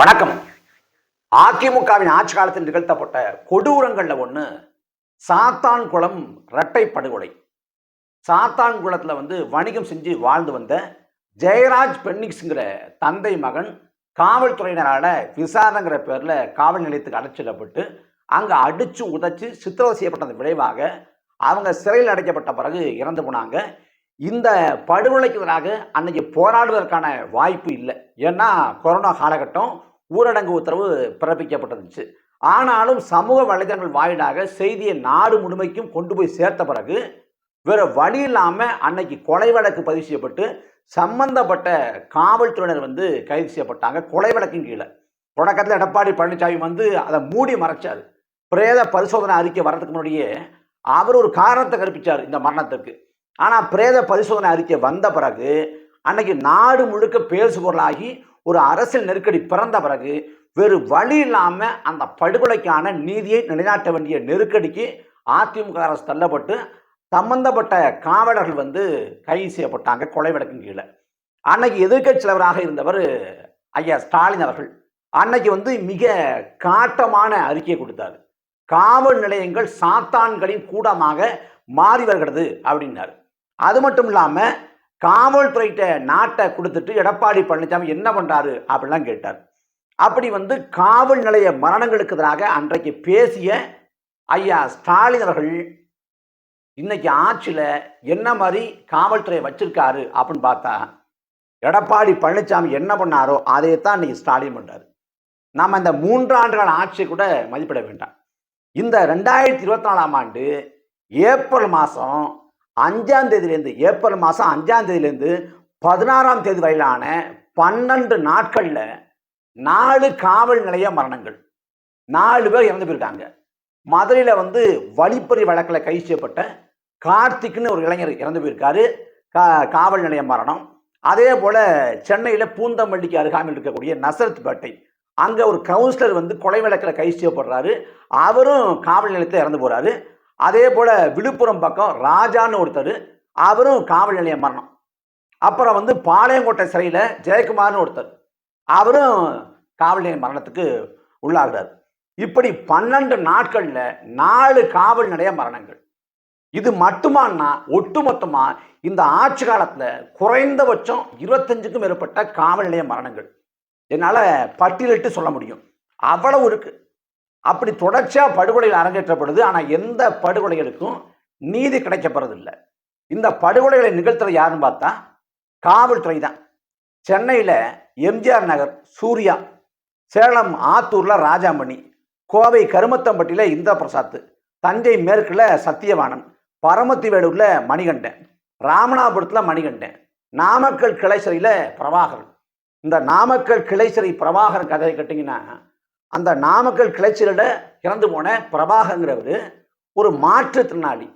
வணக்கம். அதிமுகவின் ஆட்சி காலத்தில் நிகழ்த்தப்பட்ட கொடூரங்களில் ஒன்று சாத்தான்குளம் இரட்டை படுகொலை. சாத்தான்குளத்தில் வந்து வணிகம் செஞ்சு வாழ்ந்து வந்த ஜெயராஜ் பென்னிக்ஸுங்கிற தந்தை மகன் காவல்துறையினரால் விசாரணைங்கிற பேரில் காவல் நிலையத்துக்கு அடைச்சிடப்பட்டு அங்கே அடிச்சு உதச்சி சித்திரவதை செய்யப்பட்டதன் விளைவாக அவங்க சிறையில் அடைக்கப்பட்ட பிறகு இறந்து போனாங்க. இந்த படுகொலைக்கு எதிராக அன்னைக்கு போராடுவதற்கான வாய்ப்பு இல்லை. ஏன்னா கொரோனா காலகட்டம் ஊரடங்கு உத்தரவு பிறப்பிக்கப்பட்டிருந்துச்சு. ஆனாலும் சமூக வலைதளங்கள் வாயிலாக செய்தியை நாடு முழுமைக்கும் கொண்டு போய் சேர்த்த பிறகு வேற வழி இல்லாமல் அன்னைக்கு கொலை வழக்கு பதிவு செய்யப்பட்டு சம்பந்தப்பட்ட காவல்துறையினர் வந்து கைது செய்யப்பட்டாங்க. கொலை வழக்கின் கீழே. தொடக்கத்தில் எடப்பாடி பழனிசாமி வந்து அதை மூடி மறைச்சார். பிரேத பரிசோதனை அறிக்கை வர்றதுக்கு முன்னாடியே அவர் ஒரு காரணத்தை கற்பித்தார் இந்த மரணத்துக்கு ஆனால் பிரேத பரிசோதனை அறிக்கை வந்த பிறகு அன்னைக்கு நாடு முழுக்க பேசுபொருளாகி ஒரு அரசியல் நெருக்கடி பிறந்த பிறகு வேறு வழி இல்லாமல் அந்த படுகொலைக்கான நீதியை நிலைநாட்ட வேண்டிய நெருக்கடிக்கு அதிமுக அரசு தள்ளப்பட்டு சம்பந்தப்பட்ட காவலர்கள் வந்து கைது செய்யப்பட்டாங்க கொலை வழக்கின் கீழே. அன்னைக்கு எதிர்க்கட்சி இருந்தவர் ஐயா ஸ்டாலின் அவர்கள். அன்னைக்கு வந்து மிக காட்டமான அறிக்கையை கொடுத்தார். காவல் நிலையங்கள் சாத்தான்களின் கூடமாக மாறி வருகிறது அப்படின்னாரு. அது மட்டும் இல்லாமல் காவல்துறைகிட்ட நாட்டை கொடுத்துட்டு எடப்பாடி பழனிசாமி என்ன பண்ணுறாரு அப்படிலாம் கேட்டார். அப்படி வந்து காவல் நிலைய மரணங்களுக்கு எதிராக அன்றைக்கு பேசிய ஐயா ஸ்டாலின் அவர்கள் இன்னைக்கு ஆட்சியில் என்ன மாதிரி காவல்துறையை வச்சிருக்காரு அப்படின்னு பார்த்தா எடப்பாடி பழனிசாமி என்ன பண்ணாரோ அதை தான் இன்னைக்கு ஸ்டாலின் பண்ணுறாரு நாம் இந்த மூன்றாண்டுகள் ஆட்சியை கூட மதிப்பிட வேண்டாம். இந்த ரெண்டாயிரத்தி இருபத்தி நாலாம் ஆண்டு ஏப்ரல் மாதம் அஞ்சாம் தேதியிலேருந்து ஏப்ரல் மாதம் அஞ்சாம் தேதியிலேருந்து பதினாறாம் தேதி வரையிலான பன்னெண்டு நாட்களில் நாலு காவல் நிலைய மரணங்கள். நாலு பேர் இறந்து போயிருக்காங்க. மதுரையில் வந்து வழிப்பறி வழக்கில் கைது செய்யப்பட்ட கார்த்திக்னு ஒரு இளைஞர் இறந்து போயிருக்காரு. கா காவல் நிலைய மரணம். அதே போல் சென்னையில் பூந்தமல்லிக்கு அருகாமையில் இருக்கக்கூடிய நசரத் பேட்டை. அங்கே ஒரு கவுன்சிலர் வந்து கொலை வழக்கில் கைது செய்யப்படுறாரு. அவரும் காவல் நிலையத்தில் இறந்து போகிறாரு அதே போல் விழுப்புரம் பக்கம் ராஜான்னு ஒருத்தர் அவரும் காவல் நிலையம் மரணம் அப்புறம் வந்து பாளையங்கோட்டை சிறையில் ஜெயக்குமார்னு ஒருத்தர் அவரும் காவல் நிலைய மரணத்துக்கு உள்ளாகிறார். இப்படி பன்னெண்டு நாட்களில் நாலு காவல் நிலைய மரணங்கள். இது மட்டுமானா ஒட்டுமொத்தமாக இந்த ஆட்சி காலத்தில் குறைந்தபட்சம் இருபத்தஞ்சுக்கும் மேற்பட்ட காவல் நிலைய மரணங்கள். என்னால் பட்டியலிட்டு சொல்ல முடியும். அவ்வளவு இருக்குது அப்படி தொடர்ச்சியாக படுகொலைகள் அரங்கேற்றப்படுது. ஆனால் எந்த படுகொலைகளுக்கும் நீதி கிடைக்கப்படுறதில்லை இந்த படுகொலைகளை நிகழ்த்துறது யாருன்னு பார்த்தா காவல்துறை தான். சென்னையில் எம்ஜிஆர் நகர் சூர்யா சேலம் ஆத்தூரில் ராஜாமணி கோவை கருமத்தம்பட்டியில் இந்திர பிரசாத் தஞ்சை மேற்கில் சத்தியவாணன் பரமத்தி வேலூரில் மணிகண்டன் ராமநாதபுரத்தில் மணிகண்டன் நாமக்கல் கிளைச்சரியில் பிரபாகரன். இந்த நாமக்கல் கிளைச்சரி பிரபாகரன் கதையை கேட்டிங்கன்னா அந்த நாமக்கல் கிளைச்சரில் இறந்து போன பிரபாகங்கிறவர் ஒரு மாற்றுத்திறனாளி.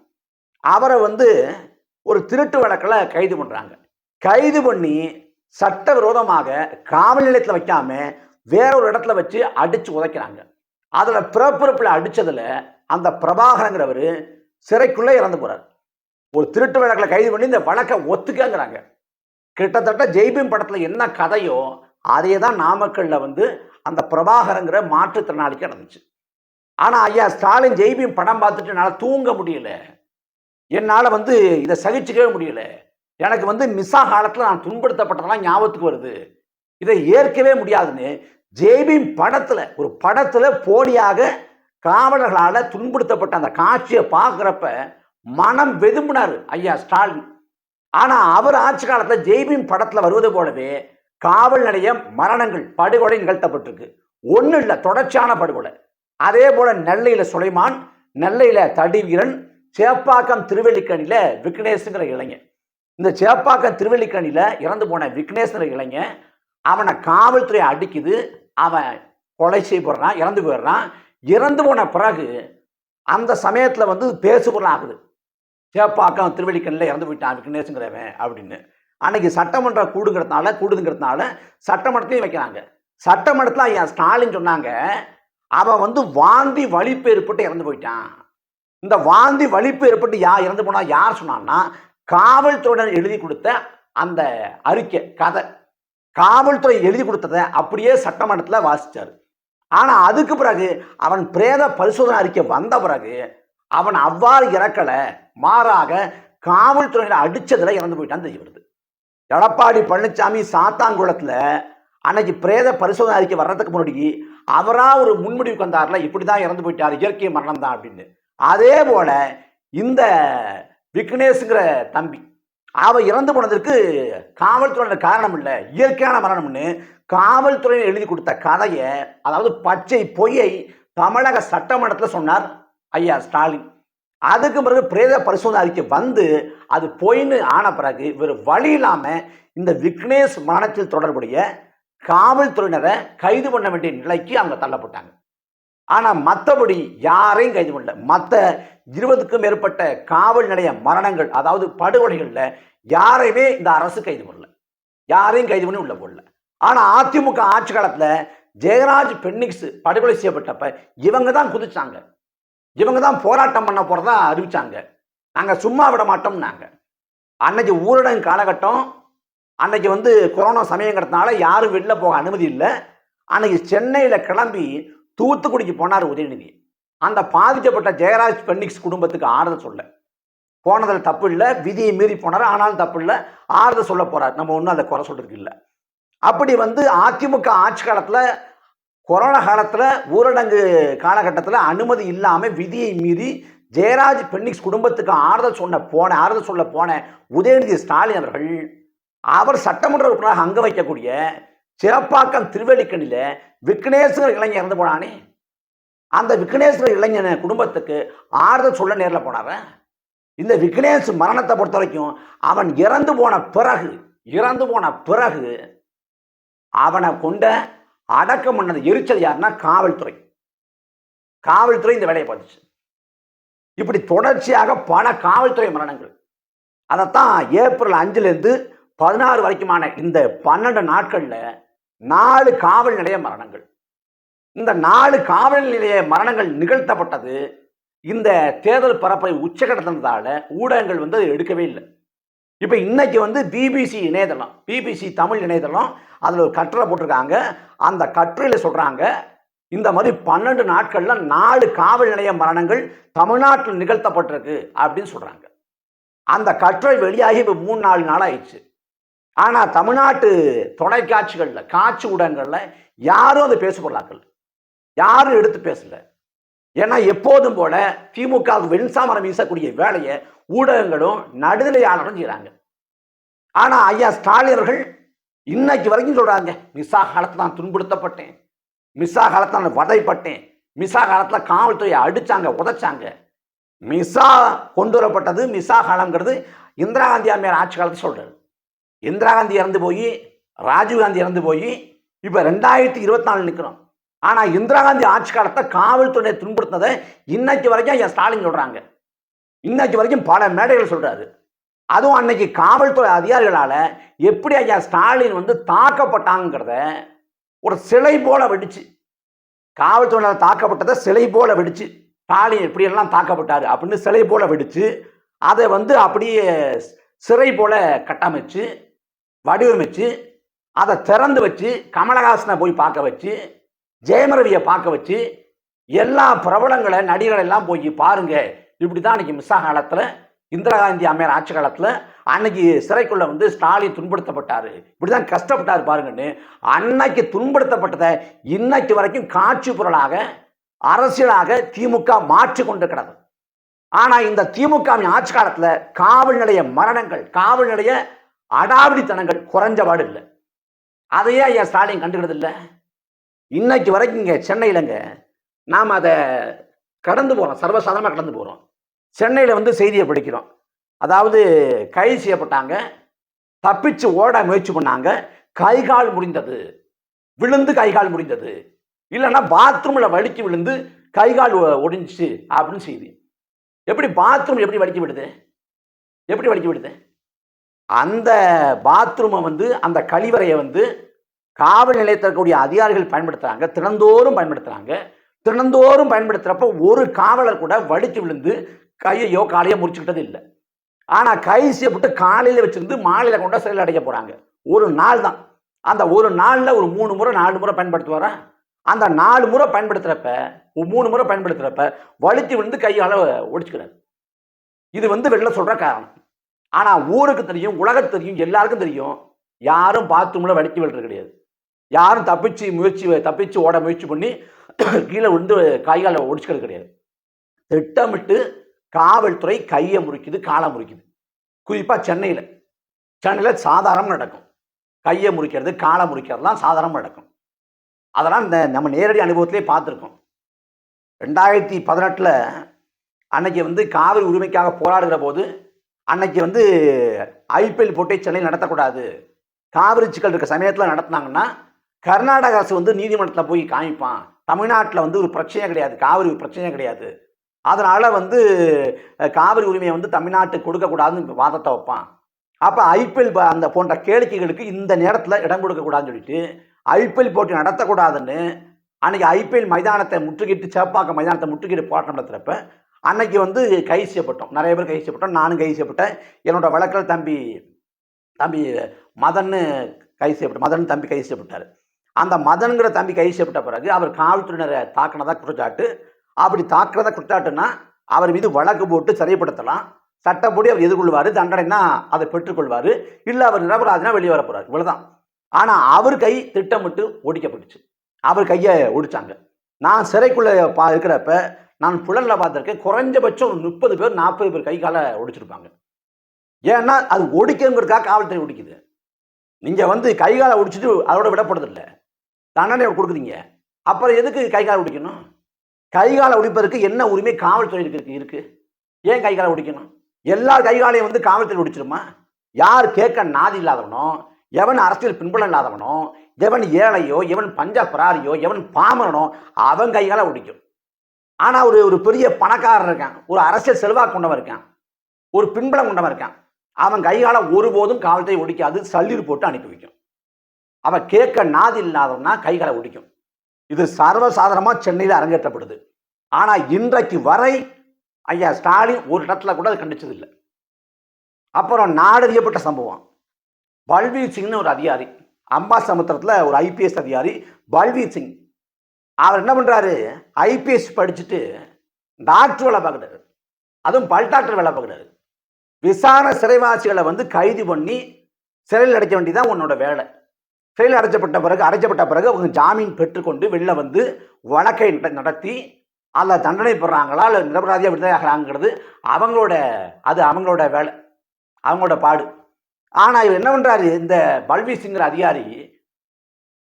அவரை வந்து ஒரு திருட்டு வழக்கில் கைது பண்ணுறாங்க கைது பண்ணி சட்டவிரோதமாக காவல் நிலையத்தில் வைக்காம வேற ஒரு இடத்துல வச்சு அடித்து உதைக்கிறாங்க. அதில் பிறப்பிறப்பில் அடித்ததில் அந்த பிரபாகரங்கிறவர் சிறைக்குள்ளே இறந்து போகிறார் ஒரு திருட்டு வழக்கில் கைது பண்ணி இந்த வழக்கை ஒத்துக்கங்கிறாங்க. கிட்டத்தட்ட ஜெய்பீம் படத்தில் என்ன கதையோ அதையே தான் நாமக்கல்ல வந்து அந்த பிரபாகரங்கிற மாற்றுத்திறனாளிக்கு நடந்துச்சு. ஆனால் ஐயா ஸ்டாலின் ஜெய்பீம் படம் பார்த்துட்டு என்னால் தூங்க முடியல. என்னால் வந்து இதை சகிச்சுக்கவே முடியல. எனக்கு வந்து மிஸ்ஸா காலத்தில் நான் துன்படுத்தப்பட்டதெல்லாம் ஞாபகத்துக்கு வருது. இதை ஏற்கவே முடியாதுன்னு ஜெய்பீம் படத்தில் ஒரு படத்தில் போலியாக காவலர்களால் துன்புறுத்தப்பட்ட அந்த காட்சியை பார்க்குறப்ப மனம் வெதும்பினார் ஐயா ஸ்டாலின். ஆனால் அவர் ஆட்சி காலத்தில் ஜெய்பீம் படத்தில் வருவது போலவே காவல் நிலையம் மரணங்கள் படுகொலை நிகழ்த்தப்பட்டிருக்கு. ஒன்றும் இல்லை தொடர்ச்சியான படுகொலை. அதே போல் நெல்லையில் சுலைமான் நெல்லையில் தடிவீரன் சேப்பாக்கம் திருவல்லிக்கணியில் விக்னேஷுங்கிற இளைஞன். இந்த சேப்பாக்கம் திருவள்ளிக்கணியில் இறந்து போன விக்னேஷ்ங்கிற இளைஞன் அவனை காவல்துறை அடிக்குது அவன் கொலை செய்யப்படுறான் இறந்து போயிடுறான். இறந்து போன பிறகு அந்த சமயத்தில் வந்து பேசுபொருள் ஆகுது சேப்பாக்கம் திருவள்ளிக்கண்ணில் இறந்து போயிட்டான் விக்னேஷுங்கிறவன் அப்படின்னு. அன்னைக்கு சட்டமன்றம் கூடுங்கிறதுனால கூடுதுங்கிறதுனால சட்டமன்றத்தையும் வைக்கிறாங்க. சட்டமன்றத்தில் ஐயா ஸ்டாலின் சொன்னாங்க அவன் வந்து வாந்தி வலிப்பு ஏற்பட்டு இறந்து போயிட்டான். இந்த வாந்தி வலிப்பு ஏற்பட்டு யார் இறந்து போனா யார் சொன்னான்னா காவல்துறையினர் எழுதி கொடுத்த அந்த அறிக்கை கதை. காவல்துறை எழுதி கொடுத்ததை அப்படியே சட்டமன்றத்தில் வாசிச்சார். ஆனால் அதுக்கு பிறகு அவன் பிரேத பரிசோதனை அறிக்கை வந்த பிறகு அவன் அவ்வாறு இறக்கலை மாறாக காவல்துறையினர் அடித்ததில் இறந்து போயிட்டான் தெரிய வருது. எடப்பாடி பழனிசாமி சாத்தாங்குளத்தில் அன்னைக்கு பிரேத பரிசோதனை அறிக்கை வர்றதுக்கு முன்னாடி அவராக ஒரு முன்முடிவுக்கு வந்தார்ல இப்படிதான் இறந்து போயிட்டார் இயற்கை மரணம் தான் அப்படின்னு. அதே போல இந்த விக்னேஷுங்கிற தம்பி அவ இறந்து போனதற்கு காவல்துறையினர் காரணம் இல்லை இயற்கையான மரணம்னு காவல்துறையினர் எழுதி கொடுத்த கதையை அதாவது பச்சை பொய்யை தமிழக சட்டமன்றத்தில் சொன்னார் ஐயா ஸ்டாலின். அதுக்கு பிறகு பிரேத பரிசோதனை அறிக்கை வந்து அது பொய்ன்னு ஆன பிறகு இவர் வழி இல்லாமல் இந்த விக்னேஷ் மரணத்தில் தொடர்புடைய காவல்துறையினரை கைது பண்ண வேண்டிய நிலைக்கு அவங்க தள்ளப்பட்டாங்க. ஆனால் மற்றபடி யாரையும் கைது பண்ணல. மற்ற இருபதுக்கும் மேற்பட்ட காவல் நிலைய மரணங்கள் அதாவது படுகொலைகளில் யாரையுமே இந்த அரசு கைது பண்ணல. யாரையும் கைது பண்ணி உள்ள போடல. ஆனால் அதிமுக ஆட்சி காலத்தில் ஜெயராஜ் பென்னிக்ஸ் படுகொலை செய்யப்பட்டப்ப இவங்க தான் குதிச்சாங்க. இவங்க தான் போராட்டம் பண்ண போகிறதா அறிவிச்சாங்க. நாங்கள் சும்மா விட மாட்டோம்னாங்க. அன்னைக்கு ஊரடங்கு காலகட்டம் அன்னைக்கு வந்து கொரோனா சமயங்கிறதுனால யாரும் வெளில போக அனுமதி இல்லை. அன்னைக்கு சென்னையில் கிளம்பி தூத்துக்குடிக்கு போனார் உதயநிதி. அந்த பாதிக்கப்பட்ட ஜெயராஜ் பெண்ணிக்ஸ் குடும்பத்துக்கு ஆறுதல் சொல்ல. போனதில் தப்பு இல்லை விதியை மீறி போனார் ஆனாலும் தப்பு இல்லை ஆறுதல் சொல்ல போகிறார் நம்ம ஒன்றும் அதை குறை சொல்கிறதுக்கு இல்லை. அப்படி வந்து அதிமுக ஆட்சி காலத்தில் கொரோனா காலத்தில் ஊரடங்கு காலகட்டத்தில் அனுமதி இல்லாமல் விதியை மீறி ஜெயராஜ் பென்னிக்ஸ் குடும்பத்துக்கு ஆறுதல் சொன்ன போன ஆறுதல் சொல்ல போன உதயநிதி ஸ்டாலின் அவர்கள் அவர் சட்டமன்ற உறுப்பினராக அங்க வைக்கக்கூடிய சிறப்பாக்கம் திருவள்ளிக்கணில விக்னேஸ்வர் இளைஞர் இறந்து போனானே. அந்த விக்னேஸ்வர் இளைஞன குடும்பத்துக்கு ஆறுதல் சொல்ல நேரில் போனார? இந்த விக்னேஷ் மரணத்தை பொறுத்த வரைக்கும் அவன் இறந்து போன பிறகு இறந்து போன பிறகு அவனை கொண்ட அடக்கம் பண்ணது எரிச்சது யாருன்னா காவல்துறை. காவல்துறை இந்த வேலையை பார்த்துச்சு. இப்படி தொடர்ச்சியாக பல காவல்துறை மரணங்கள். அதைத்தான் ஏப்ரல் அஞ்சுலேருந்து பதினாறு வரைக்குமான இந்த பன்னெண்டு நாட்களில் நாலு காவல் நிலைய மரணங்கள். இந்த நாலு காவல் நிலைய மரணங்கள் நிகழ்த்தப்பட்டது இந்த தேர்தல் பரப்பை உச்சகட்டத்தினதால ஊடகங்கள் வந்து அதை எடுக்கவே இல்லை. இப்போ இன்னைக்கு வந்து பிபிசி இணையதளம் பிபிசி தமிழ் இணையதளம் அதில் ஒரு கட்டுரை போட்டிருக்காங்க. அந்த கட்டுரையில் சொல்கிறாங்க இந்த மாதிரி பன்னெண்டு நாட்களில் நாலு காவல் நிலைய மரணங்கள் தமிழ்நாட்டில் நிகழ்த்தப்பட்டிருக்கு அப்படின்னு சொல்கிறாங்க அந்த கட்டுரை வெளியாகி இப்போ மூணு நாலு நாள் ஆயிடுச்சு ஆனால் தமிழ்நாட்டு தொலைக்காட்சிகளில் காட்சி ஊடகங்களில் யாரும் அதை பேச யாரும் எடுத்து பேசலை. ஏன்னா எப்போதும் போல திமுக வெண்சாமரம் வீசக்கூடிய வேலையை ஊடகங்களும் நடுநிலையாளரும் செய்கிறாங்க ஆனால் ஐயா ஸ்டாலின் அவர்கள் இன்னைக்கு வரைக்கும் சொல்கிறாங்க மிஸ்ஸா காலத்தில் நான் துன்புறுத்தப்பட்டேன் மிஸ்ஸா காலத்தில் நான் வதைப்பட்டேன் மிஸ்ஸா காலத்தில் காவல்துறையை அடிச்சாங்க உதைச்சாங்க. மிஸ்ஸா கொண்டு வரப்பட்டது மிஸ்ஸா காலங்கிறது இந்திரா காந்தி அம்மையார் ஆட்சி காலத்தை சொல்கிறார் இந்திரா காந்தி இறந்து போய் ராஜீவ்காந்தி இறந்து போய் இப்போ ரெண்டாயிரத்தி இருபத்தி நாலு நிற்கிறோம் ஆனால் இந்திரா காந்தி ஆட்சி காலத்தை காவல்துறையை துன்புறுத்தினதை இன்னைக்கு வரைக்கும் என் ஸ்டாலின் சொல்கிறாங்க இன்னைக்கு வரைக்கும் பல மேடைகள் சொல்கிறாரு அதுவும் அன்னைக்கு காவல்துறை அதிகாரிகளால் எப்படி ஐயா ஸ்டாலின் வந்து தாக்கப்பட்டாங்கிறத ஒரு சிலை போல வெடிச்சு காவல்துறையினால் தாக்கப்பட்டதை சிலை போல வெடிச்சு ஸ்டாலின் எப்படியெல்லாம் தாக்கப்பட்டார் அப்படின்னு சிலை போல வெடிச்சு அதை வந்து அப்படியே சிறை போல கட்டமைச்சு வடிவமைச்சு அதை திறந்து வச்சு கமலஹாசனை போய் பார்க்க வச்சு ஜெயமரவியை பார்க்க வச்சு எல்லா பிரபலங்களை நடிகர்கள் எல்லாம் போய் பாருங்க. இப்படி தான் அன்றைக்கி மிஸ்ஸா காலத்தில் இந்திரா காந்தி அம்மையார் ஆட்சி காலத்தில் அன்னைக்கு சிறைக்குள்ள வந்து ஸ்டாலின் இப்படி தான் கஷ்டப்பட்டார் பாருங்கன்னு அன்னைக்கு துன்படுத்தப்பட்டதை இன்னைக்கு வரைக்கும் காட்சி பொருளாக அரசியலாக திமுக மாற்றி கொண்டு கிடது ஆனால் இந்த திமுகவின் ஆட்சி காலத்தில் காவல் நிலைய மரணங்கள் காவல் நிலைய அடாவடித்தனங்கள் குறைஞ்சபாடு இல்லை. அதையே ஐயா ஸ்டாலின் கண்டுக்கிறது இல்லை இன்னைக்கு வரைக்கும் இங்கே சென்னையிலங்க நாம் அதை கடந்து போகிறோம் சர்வசாதாரணமாக கடந்து போகிறோம் சென்னையில் வந்து செய்தியை படிக்கிறோம். அதாவது கைது செய்யப்பட்டாங்க தப்பிச்சு ஓட முயற்சி பண்ணாங்க கை கால் முடிந்தது விழுந்து கை கால் முடிந்தது இல்லைன்னா பாத்ரூமில் வலிக்கு விழுந்து கை கால் ஒடிஞ்சிச்சு அப்படின்னு செய்தி. எப்படி பாத்ரூம் எப்படி வலிக்கி விடுது? எப்படி வலிக்கி விடுது? அந்த பாத்ரூமை வந்து அந்த கழிவறையை வந்து காவல் நிலையத்தில் இருக்கக்கூடிய அதிகாரிகள் பயன்படுத்துகிறாங்க தினந்தோறும் பயன்படுத்துகிறாங்க தினந்தோறும் பயன்படுத்துகிறப்ப ஒரு காவலர் கூட வடித்து விழுந்து கையையோ காலையோ முறிச்சுக்கிட்டது இல்லை. ஆனால் கை செய்யப்பட்டு காலையில் வச்சிருந்து மாலையில் கொண்டு சிறையில் அடைக்க போகிறாங்க ஒரு நாள் தான். அந்த ஒரு நாளில் ஒரு மூணு முறை நாலு முறை பயன்படுத்துவாரா? அந்த நாலு முறை பயன்படுத்துகிறப்ப மூணு முறை பயன்படுத்துகிறப்ப வலித்து விழுந்து கையால் ஒடிச்சுக்கிறாரு. இது வந்து வெளில சொல்கிற காரணம். ஆனால் ஊருக்கு தெரியும் உலகத்து தெரியும் எல்லாருக்கும் தெரியும் யாரும் பாத்ரூமில் வலித்து விழுறது கிடையாது. யாரும் தப்பிச்சு முயற்சி தப்பிச்சு ஓட முயற்சி பண்ணி கீழே விழுந்து காய்கால ஒடிச்சுக்கிறது கிடையாது. திட்டமிட்டு காவல்துறை கையை முறிக்குது காலை முறிக்குது. குறிப்பாக சென்னையில். சென்னையில் சாதாரணம் நடக்கும். கையை முறிக்கிறது காலை முறிக்கிறதுலாம் சாதாரணமாக நடக்கும். அதெல்லாம் இந்த நம்ம நேரடி அனுபவத்திலே பார்த்துருக்கோம். ரெண்டாயிரத்தி பதினெட்டில் அன்னைக்கு வந்து காவிரி உரிமைக்காக போராடுகிற போது அன்னைக்கு வந்து ஐபிஎல் போட்டி சென்னையில் நடத்தக்கூடாது. காவிரி சிக்கல் இருக்க சமயத்தில் நடத்துனாங்கன்னா கர்நாடக அரசு வந்து நீதிமன்றத்தில் போய் காமிப்பான். தமிழ்நாட்டில் வந்து ஒரு பிரச்சனையே கிடையாது. காவிரி பிரச்சனையே கிடையாது. அதனால் வந்து காவிரி உரிமையை வந்து தமிழ்நாட்டுக்கு கொடுக்கக்கூடாதுன்னு வாதத்தை வைப்பான். அப்போ ஐபிஎல் அந்த போன்ற கேளிக்கைகளுக்கு இந்த நேரத்தில் இடம் கொடுக்கக்கூடாதுன்னு சொல்லிட்டு ஐபிஎல் போட்டி நடத்தக்கூடாதுன்னு அன்னைக்கு ஐபிஎல் மைதானத்தை முற்றுகிட்டு சேப்பாக்கம் மைதானத்தை முற்றுகிட்டு போராட்டம் நடத்துகிறப்ப அன்னைக்கு வந்து கைது செய்யப்பட்டோம். நிறைய பேர் கைது செய்யப்பட்டோம். நானும் கைது செய்யப்பட்டேன். என்னோட வழக்கில் தம்பி தம்பி மதன்னு கைது செய்யப்பட்ட மதன் தம்பி கைது செய்யப்பட்டார். அந்த மதனுங்கிற தம்பி கைது செய்யப்பட்ட பிறகு அவர் காவல்துறையினரை தாக்கினதா குற்றச்சாட்டு. அப்படி தாக்குறதா குற்றச்சாட்டுன்னா அவர் மீது வழக்கு போட்டு சிறைப்படுத்தலாம். சட்டப்படி அவர் எதிர்கொள்வார். தண்டனைனா அதை பெற்றுக்கொள்வார். இல்லை அவர் நிரபராதினா வெளியே வர போகிறார் இவ்வளவுதான். ஆனால் அவர் கை திட்டமிட்டு ஒடிக்கப்பட்டுச்சு. அவர் கையை ஒடிச்சாங்க. நான் சிறைக்குள்ளே பா இருக்கிறப்ப நான் புலனில் பார்த்துருக்கேன். குறைஞ்சபட்சம் ஒரு முப்பது பேர் நாற்பது பேர் கை காலை ஒடிச்சிருப்பாங்க. ஏன்னா அது ஒடிக்கணுங்கிறதுக்காக காவல்துறை ஒடிக்குது. நீங்கள் வந்து கை காலை ஒடிச்சிட்டு அதோட விடப்படுறதில்ல. தண்டனை கொடுக்குறீங்க. அப்புறம் எதுக்கு கை காலை உடிக்கணும்? கை காலை உடிப்பதற்கு என்ன உரிமை காவல்துறைக்கு இருக்கு? இருக்கு. ஏன் கை காலை உடிக்கணும்? எல்லா கை காலையும் வந்து காவல்துறை உடிச்சிருமா? யார் கேட்க நாதி இல்லாதவனோ எவன் அரசியல் பின்புலம் இல்லாதவனோ எவன் ஏழையோ எவன் பஞ்ச பராரியோ எவன் பாமரனோ அவன் கைகால உடிக்கும். ஆனால் ஒரு ஒரு பெரிய பணக்காரன் இருக்கான். ஒரு அரசியல் செல்வாக்கு கொண்டவன் இருக்கான். ஒரு பின்புலம் கொண்டவன் இருக்கான். அவன் கைகால ஒருபோதும் காவல்துறை ஒடிக்காது சல்லீர் போட்டு அனுப்பி வைக்கும். அவன் கேட்க நாதி இல்லாதவனா கைகளை ஒடிக்கும். இது சர்வசாதாரணமாக சென்னையில் அரங்கேற்றப்படுது. ஆனால் இன்றைக்கு வரை ஐயா ஸ்டாலின் ஒரு இடத்துல கூட அது கண்டிச்சது இல்லை அப்புறம் நாடறியப்பட்ட சம்பவம். பல்வீர் சிங்னு ஒரு அதிகாரி அம்பா சமுத்திரத்தில் ஒரு ஐபிஎஸ் அதிகாரி பல்வீர் சிங். அவர் என்ன பண்ணுறாரு ஐபிஎஸ் படிச்சுட்டு டாக்டர் வேலை பார்க்குறாரு. அதுவும் பல் டாக்டர் வேலை பார்க்குறாரு. விசாரணை சிறைவாசிகளை வந்து கைது பண்ணி சிறையில் அடைக்க வேண்டியதான் உன்னோட வேலை. சிறையில் அடைச்சப்பட்ட பிறகு அடைச்சப்பட்ட பிறகு அவங்க ஜாமீன் பெற்றுக்கொண்டு வெளில வந்து வழக்கை நடத்தி அதில் தண்டனை பெறாங்களா இல்லை நிரபராதியாக விடுதலை ஆகிறாங்கிறது அவங்களோட அது அவங்களோட வேலை அவங்களோட பாடு. ஆனால் இவர் என்ன பண்ணுறாரு இந்த பல்வி அதிகாரி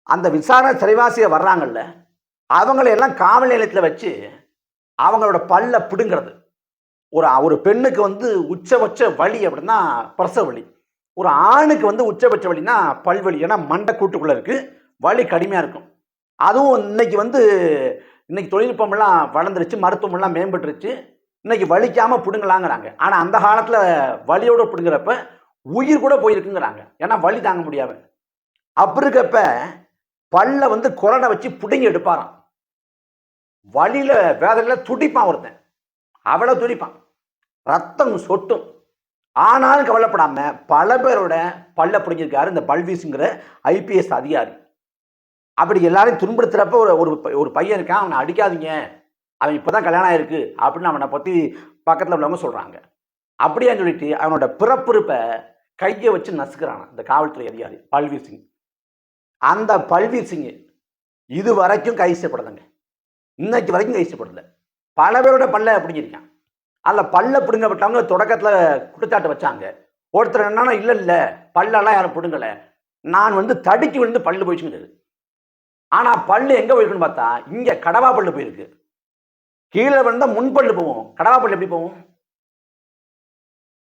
அந்த விசாரணை சிறைவாசியை வர்றாங்கல்ல அவங்களையெல்லாம் காவல் நிலையத்தில் வச்சு அவங்களோட பல்ல பிடுங்கிறது. ஒரு ஒரு பெண்ணுக்கு வந்து உச்சபட்ச வழி அப்படின்னா பிரசவ வழி ஒரு ஆணுக்கு வந்து உச்சபட்ச வலினா பல்வலி ஏன்னா மண்டை கூட்டுக்குள்ளே இருக்குது வலி கடுமையாக இருக்கும். அதுவும் இன்னைக்கு வந்து இன்னைக்கு தொழில்நுட்பமெல்லாம் வளர்ந்துருச்சு மருத்துவமெல்லாம் மேம்பட்டுருச்சு இன்னைக்கு வலிக்காமல் பிடுங்கலாங்கிறாங்க. ஆனால் அந்த காலத்தில் வலியோடு பிடுங்குறப்ப உயிர் கூட போயிருக்குங்கிறாங்க. ஏன்னா வலி தாங்க முடியாது அப்படி இருக்கப்ப பல்ல வந்து குரடை வச்சு பிடுங்கி எடுப்பாராம். வழியில் வேதனையில் துடிப்பான் ஒருத்தன். அவ்வளோ துடிப்பான். ரத்தம் சொட்டும். ஆனாலும் கவலைப்படாமல் பல பேரோட பல்ல பிடிங்கிருக்காரு இந்த பல்வீஸுங்கிற ஐபிஎஸ் அதிகாரி. அப்படி எல்லாரையும் துன்புறுத்துறப்ப ஒரு ஒரு ப- ஒரு பையன் இருக்கான் அவனை அடிக்காதீங்க. அவன் இப்போ தான் கல்யாணம் ஆயிருக்கு அப்படின்னு அவனை பற்றி பக்கத்தில் உள்ளவங்க சொல்கிறாங்க அப்படியான்னு சொல்லிட்டு அவனோட பிறப்புறுப்பை கையை வச்சு நசுக்கிறான் இந்த காவல்துறை அதிகாரி பல்வீர் சிங். அந்த பல்வீர் சிங் இது வரைக்கும் கைது செய்யப்படலைங்க. இன்னைக்கு வரைக்கும் கைது பல பேரோட பல்ல பிடிங்கிருக்கான் அதில் பல்ல பிடுங்கப்பட்டவங்க தொடக்கத்தில் குற்றச்சாட்டு வச்சாங்க. ஒருத்தர் என்னன்னா இல்லை இல்லை பல்லெல்லாம் யாரும் பிடுங்கலை. நான் வந்து தடுக்கி விழுந்து பல்லு போயிடுச்சுங்கிறது ஆனால் பல்லு எங்கே போயிருக்குன்னு பார்த்தா இங்கே கடவா பல்லு போயிருக்கு. கீழே விழுந்தால் முன்பல்லு போவோம் கடவா பல்லு எப்படி போவோம்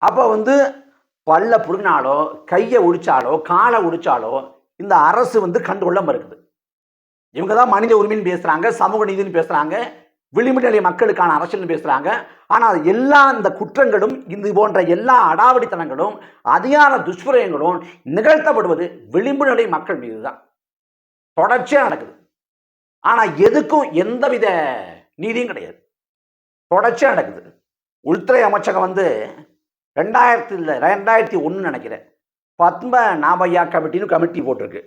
அப்போ வந்து பல்ல புடுங்கினாலோ கையை ஒடிச்சாலோ காலை ஒடிச்சாலோ இந்த அரசு வந்து கண்டுகொள்ளாம இருக்குது. இவங்க தான் மனித உரிமைன்னு பேசுகிறாங்க சமூக நீதினு பேசுகிறாங்க விளிம்பு நிலை மக்களுக்கான அரசியல்னு பேசுகிறாங்க ஆனால் எல்லா இந்த குற்றங்களும் இது போன்ற எல்லா அடாவடித்தனங்களும் அதிகார துஷ்பிரயங்களும் நிகழ்த்தப்படுவது விளிம்பு நிலை மக்கள் மீது தான் தொடர்ச்சியாக நடக்குது. ஆனால் எதுக்கும் எந்தவித நீதியும் கிடையாது. தொடர்ச்சியாக நடக்குது. உள்துறை அமைச்சகம் வந்து ரெண்டாயிரத்தி இல்லை ரெண்டாயிரத்தி ஒன்று நினைக்கிறேன். பத்ம நாபையா கமிட்டின்னு கமிட்டி போட்டிருக்கு.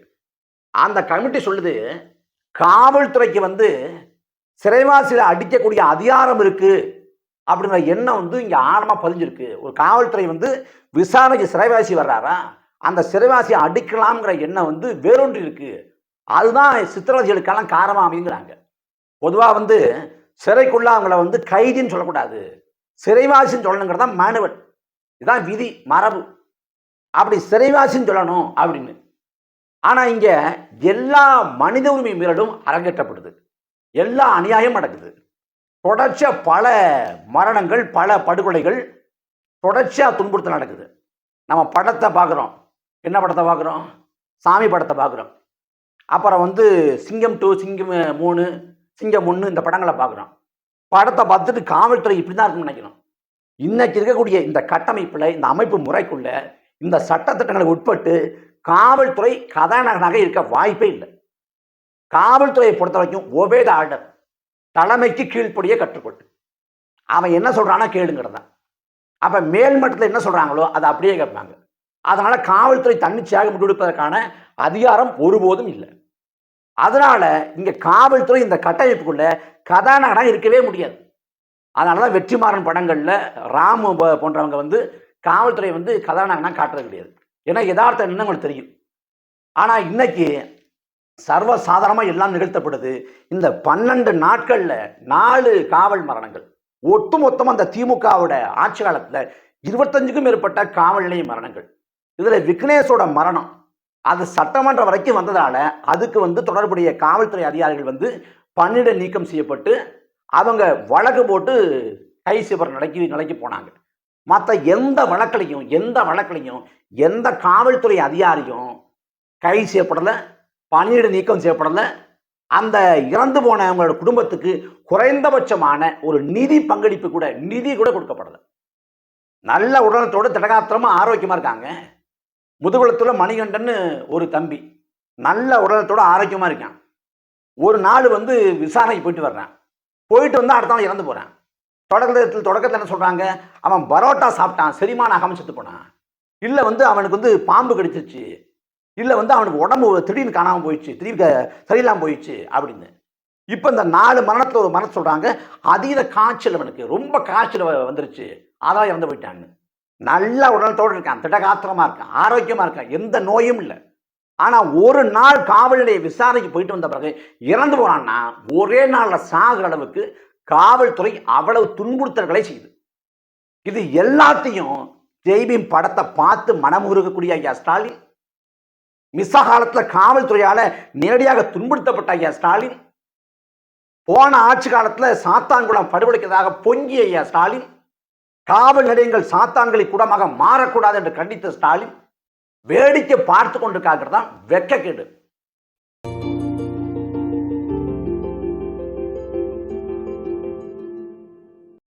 அந்த கமிட்டி சொல்லுது காவல்துறைக்கு வந்து சிறைவாசியில் அடிக்கக்கூடிய அதிகாரம் இருக்குது அப்படிங்கிற எண்ணம் வந்து இங்கே ஆழமாக பதிஞ்சிருக்கு. ஒரு காவல்துறை வந்து விசாரணைக்கு சிறைவாசி வர்றாரா? அந்த சிறைவாசியை அடிக்கலாம்ங்கிற எண்ணம் வந்து வேறொன்று இருக்குது அதுதான் சித்திரவதைகளுக்கெல்லாம் காரணம் அப்படிங்கிறாங்க பொதுவாக வந்து சிறைக்குள்ள அவங்கள வந்து கைதின்னு சொல்லக்கூடாது. சிறைவாசின்னு சொல்லணுங்கிறது தான் மாணவன். இதுதான் விதி மரபு. அப்படி சிறைவாசின்னு சொல்லணும் அப்படின்னு. ஆனால் இங்கே எல்லா மனித உரிமை மீறலும் அரங்கேற்றப்படுது. எல்லா அநியாயம் நடக்குது. தொடர்ச்சியாக பல மரணங்கள் பல படுகொலைகள் தொடர்ச்சியாக துன்புறுத்தல் நடக்குது. நம்ம படத்தை பார்க்குறோம். என்ன படத்தை பார்க்குறோம்? சாமி படத்தை பார்க்குறோம். அப்புறம் வந்து சிங்கம் டூ சிங்கம் மூணு சிங்கம் ஒன்று இந்த படங்களை பார்க்குறோம். படத்தை பார்த்துட்டு காவல்துறை இப்படி தான் இருக்கும்னு நினைக்கிறோம். இன்றைக்கி இருக்கக்கூடிய இந்த கட்டமைப்பில் இந்த அமைப்பு முறைக்குள்ள இந்த சட்டத்திட்டங்களுக்கு உட்பட்டு காவல்துறை கதாநாயகனாக இருக்க வாய்ப்பே இல்லை. காவல்துறையை பொறுத்த வரைக்கும் ஒபேத ஆர்டர் தலைமைக்கு கீழ்ப்படியே கற்றுக்கொண்டு. அவன் என்ன சொல்றானா கேளுங்கிறதா அப்போ மேல் மட்டத்தில் என்ன சொல்கிறாங்களோ அதை அப்படியே கேட்பாங்க. அதனால் காவல்துறை தன்னிச்சையாக முடிவெடுப்பதற்கான அதிகாரம் ஒருபோதும் இல்லை. அதனால் இங்கே காவல்துறை இந்த கட்டமைப்புக்குள்ளே கதாநாயகனாக இருக்கவே முடியாது. அதனால தான் வெற்றிமாறன் படங்களில் ராமு போன்றவங்க வந்து காவல்துறை வந்து கதாநாயகனாக காட்டுறது கிடையாது. ஏன்னா யதார்த்தம் என்ன உங்களுக்கு தெரியும். ஆனால் இன்னைக்கு சர்வ சாதாரணமாக எல்லாம் நிகழ்த்தப்படுது. இந்த பன்னெண்டு நாட்களில் நாலு காவல் மரணங்கள். ஒட்டு மொத்தமாக அந்த திமுகவோட ஆட்சி காலத்தில் இருபத்தஞ்சுக்கும் மேற்பட்ட காவல் நிலைய மரணங்கள். இதில் விக்னேஷோட மரணம். அது சட்டமன்றம் வரைக்கும் வந்ததால அதுக்கு வந்து தொடர்புடைய காவல்துறை அதிகாரிகள் வந்து பன்னிட நீக்கம் செய்யப்பட்டு அவங்க வழக்கு போட்டு கை சிவர் நிலைக்கு நிலைக்கு போனாங்க. மற்ற எந்த வழக்கிலையும் எந்த வழக்கிலையும் எந்த காவல்துறை அதிகாரியும் கை செய்யப்படலை பணியிட நீக்கம் செய்யப்படலை. அந்த இறந்து போனவங்களோட குடும்பத்துக்கு குறைந்தபட்சமான ஒரு நிதி பங்களிப்பு கூட நிதி கூட கொடுக்கப்படலை. நல்ல உடலத்தோடு திடகாத்திரமா ஆரோக்கியமா இருக்காங்க. முதுகுளத்துல மணிகண்டன்னு ஒரு தம்பி நல்ல உடலத்தோட ஆரோக்கியமா இருக்கான். ஒரு நாள் வந்து விசாரணைக்கு போயிட்டு வர்றான். போயிட்டு வந்து அடுத்த நாள் இறந்து போறான். தொடக்கத்தில் தொடக்கத்தில் என்ன சொல்றாங்க? அவன் பரோட்டா சாப்பிட்டான் செரிமான ஆகாம செத்து போனான். இல்லை வந்து அவனுக்கு வந்து பாம்பு கடிச்சிருச்சு. இல்லை வந்து அவனுக்கு உடம்பு திடீர்னு காணாமல் போயிடுச்சு திடீர்னு சரியில்லாமல் போயிடுச்சு அப்படின்னு. இப்போ இந்த நாலு மரணத்தில் ஒரு மரணம் சொல்கிறாங்க அதீத காய்ச்சல் அவனுக்கு ரொம்ப காய்ச்சல் வந்துருச்சு. அதான் இறந்து போயிட்டான்னு. நல்ல உடல்தோடு இருக்கான் திடகாத்திரமாக இருக்கான் ஆரோக்கியமாக இருக்கான் எந்த நோயும் இல்லை. ஆனால் ஒரு நாள் காவல் நிலைய விசாரணைக்கு போயிட்டு வந்த பிறகு இறந்து போனான்னா ஒரே நாளில் சாகுற அளவுக்கு காவல்துறை அவ்வளவு துன்புறுத்தல்களை செய்யுது. இது எல்லாத்தையும் ஜெய்பின் படத்தை பார்த்து மனமுருகக்கூடிய ஐயா ஸ்டாலின் மிச காலத்தில் காவல்துறையால் நேரடியாக துன்புறுத்தப்பட்ட ஐயா ஸ்டாலின். போன ஆட்சி காலத்தில் சாத்தான்குளம் படுகொலைக்கிறதாக பொங்கிய ஐயா ஸ்டாலின். காவல் நிலையங்கள் சாத்தான்களை கூடமாக மாறக்கூடாது என்று கண்டித்த ஸ்டாலின். வேடிக்கை பார்த்து கொண்டிருக்காங்கிறது தான் வெக்கக்கேடு